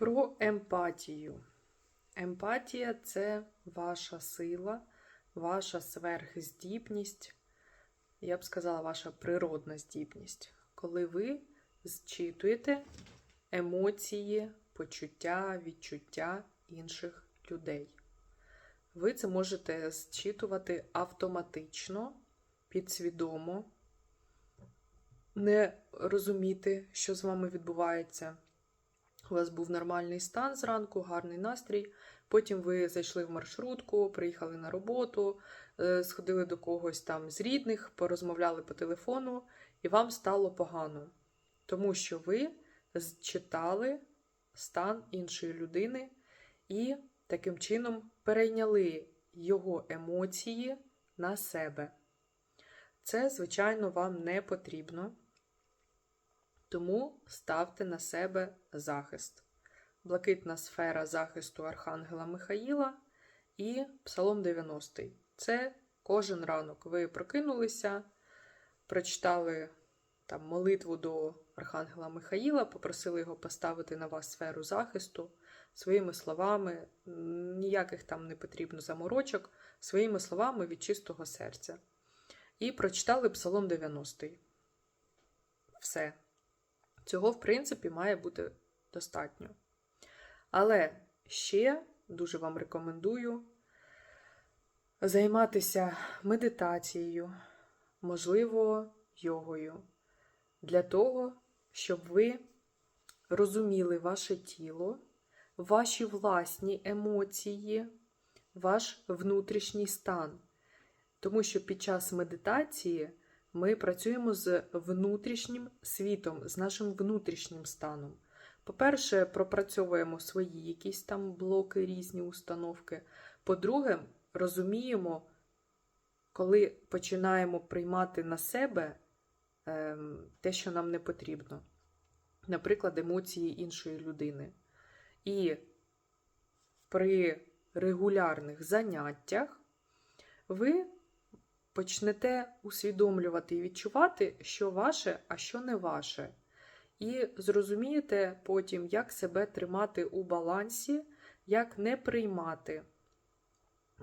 Про емпатію. Емпатія це ваша сила, ваша сверхздібність, я б сказала, ваша природна здібність, коли ви зчитуєте емоції, почуття, відчуття інших людей. Ви це можете зчитувати автоматично, підсвідомо, не розуміти, що з вами відбувається. У вас був нормальний стан зранку, гарний настрій. Потім ви зайшли в маршрутку, приїхали на роботу, е, сходили до когось там з рідних, порозмовляли по телефону, і вам стало погано. Тому що ви зчитали стан іншої людини і таким чином перейняли його емоції на себе. Це, звичайно, вам не потрібно. Тому ставте на себе захист. Блакитна сфера захисту Архангела Михаїла і Псалом 90. Це кожен ранок. Ви прокинулися, прочитали там молитву до Архангела Михаїла, попросили його поставити на вас сферу захисту своїми словами, ніяких там не потрібно заморочок, своїми словами від чистого серця. І прочитали Псалом 90. Все. Цього, в принципі, має бути достатньо. Але ще дуже вам рекомендую займатися медитацією, можливо, йогою, для того, щоб ви розуміли ваше тіло, ваші власні емоції, ваш внутрішній стан. Тому що під час медитації ми працюємо з внутрішнім світом, з нашим внутрішнім станом. По-перше, пропрацьовуємо свої якісь там блоки, різні установки. По-друге, розуміємо, коли починаємо приймати на себе ем, те, що нам не потрібно, наприклад, емоції іншої людини. І при регулярних заняттях ви почнете усвідомлювати і відчувати, що ваше, а що не ваше. І зрозумієте потім, як себе тримати у балансі, як не приймати.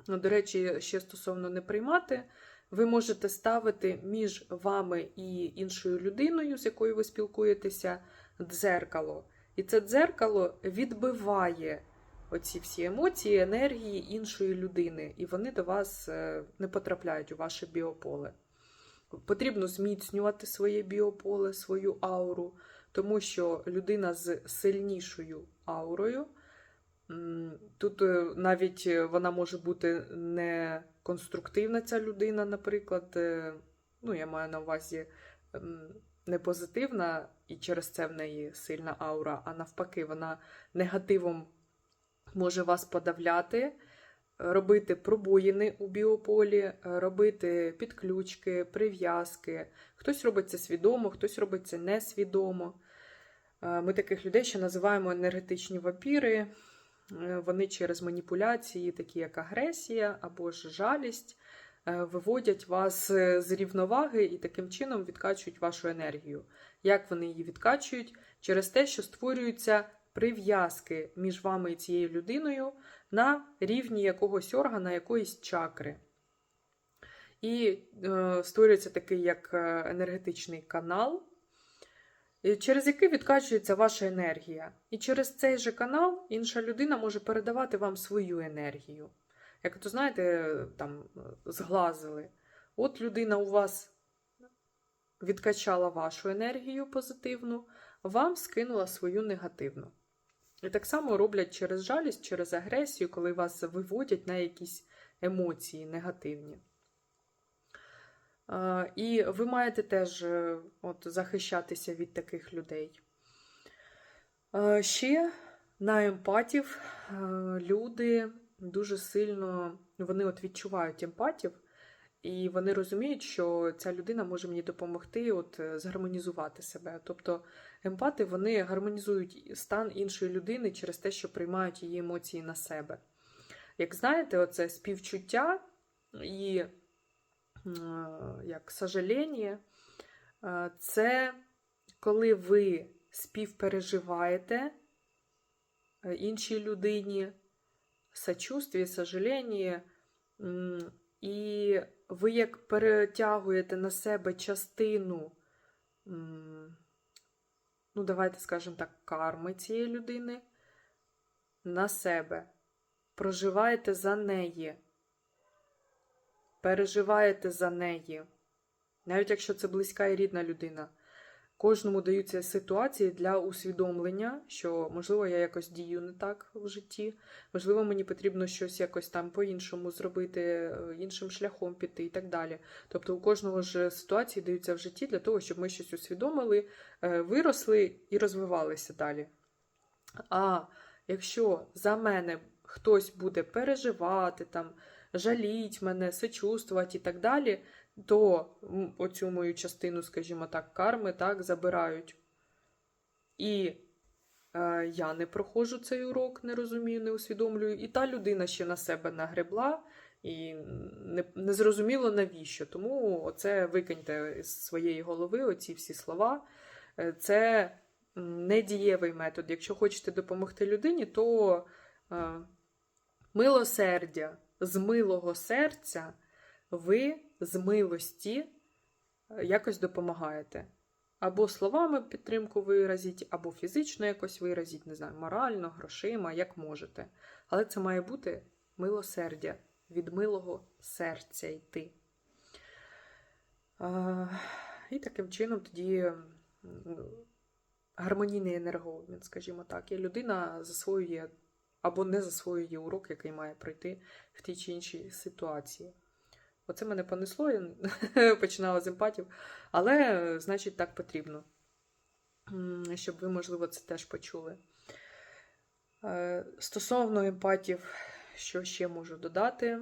Ну, До речі, ще стосовно не приймати, ви можете ставити між вами і іншою людиною, з якою ви спілкуєтеся, дзеркало. І це дзеркало відбиває оці всі емоції, енергії іншої людини, і вони до вас е, не потрапляють у ваше біополе. Потрібно зміцнювати своє біополе, свою ауру, тому що людина з сильнішою аурою. Тут е, навіть вона може бути не конструктивна, ця людина, наприклад, е, ну, я маю на увазі не позитивна, і через це в неї сильна аура, а навпаки, вона негативом може вас подавляти, робити пробоїни у біополі, робити підключки, прив'язки. Хтось робить це свідомо, хтось робить це несвідомо. Е, ми таких людей ще називаємо енергетичні вампіри. Е, вони через маніпуляції, такі як агресія або ж жалість, е, виводять вас з рівноваги і таким чином відкачують вашу енергію. Як вони її відкачують? Через те, що створюються прив'язки між вами і цією людиною на рівні якогось органа, якоїсь чакри. І е, створюється такий як енергетичний канал, через який відкачується ваша енергія. І через цей же канал інша людина може передавати вам свою енергію. Як то, знаєте, там зглазили. От людина у вас відкачала вашу енергію позитивну, вам скинула свою негативну. І так само роблять через жалість, через агресію, коли вас виводять на якісь емоції негативні. І ви маєте теж е, от, захищатися від таких людей. Ще на емпатів люди дуже сильно вони от відчувають емпатів, і вони розуміють, що ця людина може мені допомогти от, е, згармонізувати себе. Тобто емпати вони гармонізують стан іншої людини через те, що приймають її емоції на себе. Як знаєте, оце співчуття і як сожаління, це коли ви співпереживаєте е, іншій людині, сочувствие, сожаління, і ви як перетягуєте на себе частину, ну, давайте скажемо так, карми цієї людини на себе, проживаєте за неї, переживаєте за неї, навіть якщо це близька і рідна людина. Кожному даються ситуації для усвідомлення, що, можливо, я якось дію не так в житті, можливо, мені потрібно щось якось там по-іншому зробити, е, іншим шляхом піти і так далі. Тобто у кожного ж ситуації даються в житті для того, щоб ми щось усвідомили, е, виросли і розвивалися далі. А якщо за мене хтось буде переживати, там, жаліть мене, сочувствувати і так далі, то оцю мою частину, скажімо так, карми так, забирають. І е, я не проходжу цей урок, не розумію, не усвідомлюю. І та людина ще на себе нагребла, і не, не зрозуміло навіщо. Тому оце викиньте з своєї голови оці всі слова. Е, Це недієвий метод. Якщо хочете допомогти людині, то е, милосердя з милого серця ви з милості е, якось допомагаєте. Або словами підтримку виразіть, або фізично якось виразіть, не знаю, морально, грошима, як можете. Але це має бути милосердя, від милого серця йти. Е, І таким чином тоді гармонійний енергообмін, скажімо так, і людина засвоює або не засвоює урок, який має пройти в тій чи іншій ситуації. Оце мене понесло, я починала з емпатів, але, значить, так потрібно, щоб ви, можливо, це теж почули. Е, Стосовно емпатів, що ще можу додати?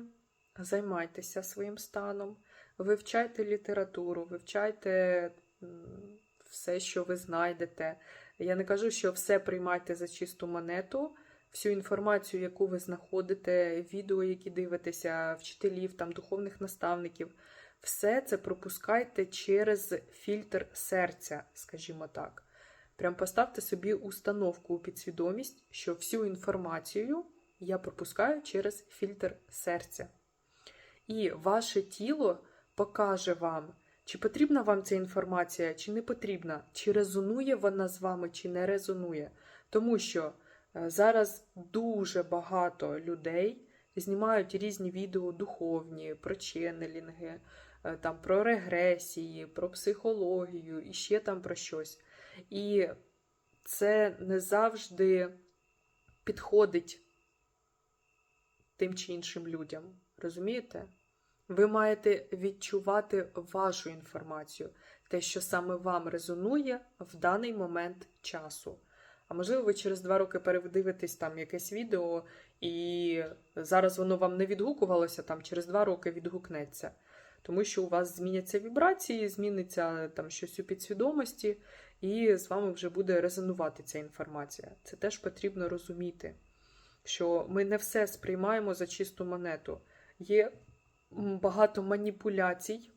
Займайтеся своїм станом, вивчайте літературу, вивчайте все, що ви знайдете. Я не кажу, що все приймайте за чисту монету. Всю інформацію, яку ви знаходите, відео, які дивитеся, вчителів, там, духовних наставників, все це пропускайте через фільтр серця, скажімо так. Прям поставте собі установку у підсвідомість, що всю інформацію я пропускаю через фільтр серця. І ваше тіло покаже вам, чи потрібна вам ця інформація, чи не потрібна, чи резонує вона з вами, чи не резонує. Тому що зараз дуже багато людей знімають різні відео духовні, про ченнелінги, е, там, про регресії, про психологію і ще там про щось. І це не завжди підходить тим чи іншим людям. Розумієте? Ви маєте відчувати вашу інформацію, те, що саме вам резонує в даний момент часу. А можливо, ви через два роки передивитесь там якесь відео, і зараз воно вам не відгукувалося, там через два роки відгукнеться. Тому що у вас зміняться вібрації, зміниться там щось у підсвідомості, і з вами вже буде резонувати ця інформація. Це теж потрібно розуміти, що ми не все сприймаємо за чисту монету. Є багато маніпуляцій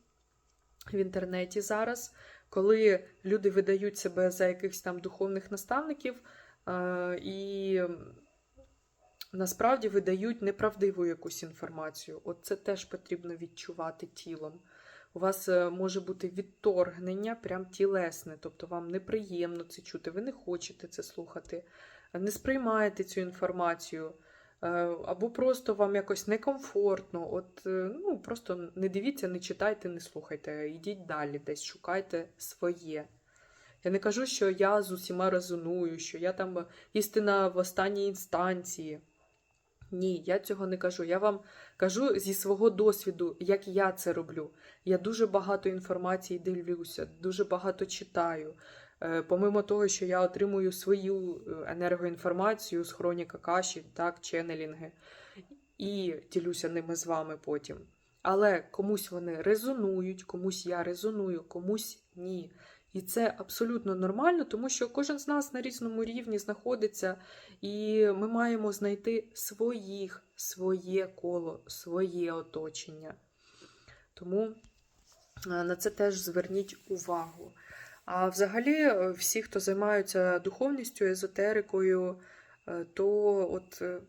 в інтернеті зараз, коли люди видають себе за якихось там духовних наставників е, і насправді видають неправдиву якусь інформацію. От це теж потрібно відчувати тілом. У вас е, може бути відторгнення, прям тілесне, тобто вам неприємно це чути, ви не хочете це слухати, не сприймаєте цю інформацію, або просто вам якось некомфортно. От е, ну просто не дивіться, не читайте, не слухайте, йдіть далі, десь шукайте своє. Я не кажу, що я з усіма резоную, що я там істина в останній інстанції. Ні, я цього не кажу. Я вам кажу зі свого досвіду, як я це роблю. Я дуже багато інформації дивлюся, дуже багато читаю. Е, Помимо того, що я отримую свою е, енергоінформацію з хроніка каші, так, ченнелінги, і ділюся ними з вами потім. Але комусь вони резонують, комусь я резоную, комусь ні. І це абсолютно нормально, тому що кожен з нас на різному рівні знаходиться, і ми маємо знайти своїх, своє коло, своє оточення. Тому е, на це теж зверніть увагу. А взагалі, е, всі, хто займаються духовністю, езотерикою, е, то от е,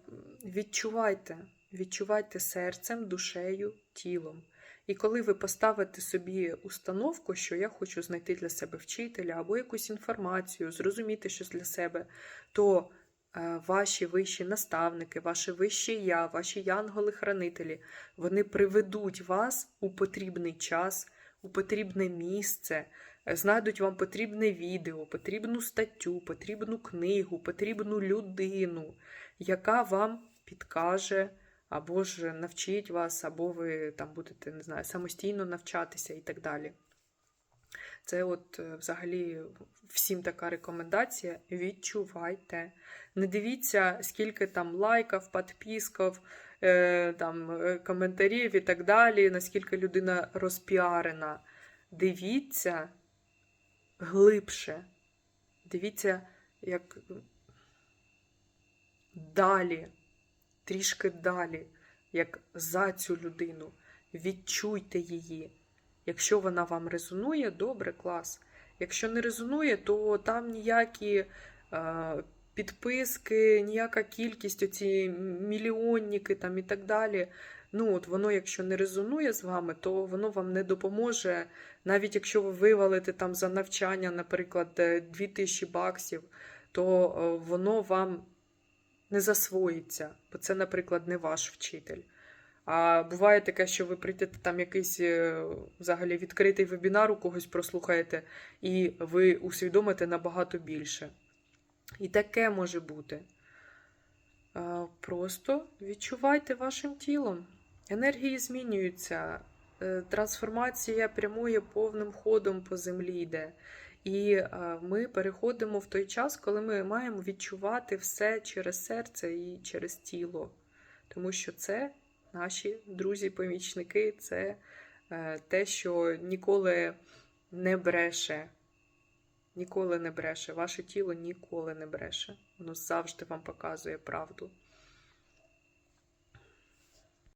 відчувайте, відчувайте серцем, душею, тілом. І коли ви поставите собі установку, що я хочу знайти для себе вчителя або якусь інформацію, зрозуміти щось для себе, то ваші вищі наставники, ваше вище я, ваші янголи-хранителі, вони приведуть вас у потрібний час, у потрібне місце, е, знайдуть вам потрібне відео, потрібну статтю, потрібну книгу, потрібну людину, яка вам підкаже або ж навчить вас, або ви там будете, не знаю, самостійно навчатися і так далі. Це от е, взагалі всім така рекомендація. Відчувайте. Не дивіться, скільки там лайків, підписків, е, там, е, коментарів і так далі, наскільки людина розпіарена. Дивіться глибше. Дивіться, як далі, трішки далі, як за цю людину. Відчуйте її. Якщо вона вам резонує, добре, клас. Якщо не резонує, то там ніякі е, підписки, ніяка кількість, оці мільйонники там і так далі. Ну, от воно, якщо не резонує з вами, то воно вам не допоможе. Навіть якщо ви вивалите там за навчання, наприклад, е, 2000 баксів, то е, воно вам не засвоїться, бо це, наприклад, не ваш вчитель. А буває таке, що ви прийдете там якийсь е, взагалі відкритий вебінар у когось прослухаєте, і ви усвідомите набагато більше. І таке може бути. Просто відчувайте вашим тілом. Енергії змінюються, е, трансформація прямує повним ходом по землі йде. І ми переходимо в той час, коли ми маємо відчувати все через серце і через тіло. Тому що це наші друзі-помічники, це е, те, що ніколи не бреше. Ніколи не бреше. Ваше тіло ніколи не бреше. Воно завжди вам показує правду.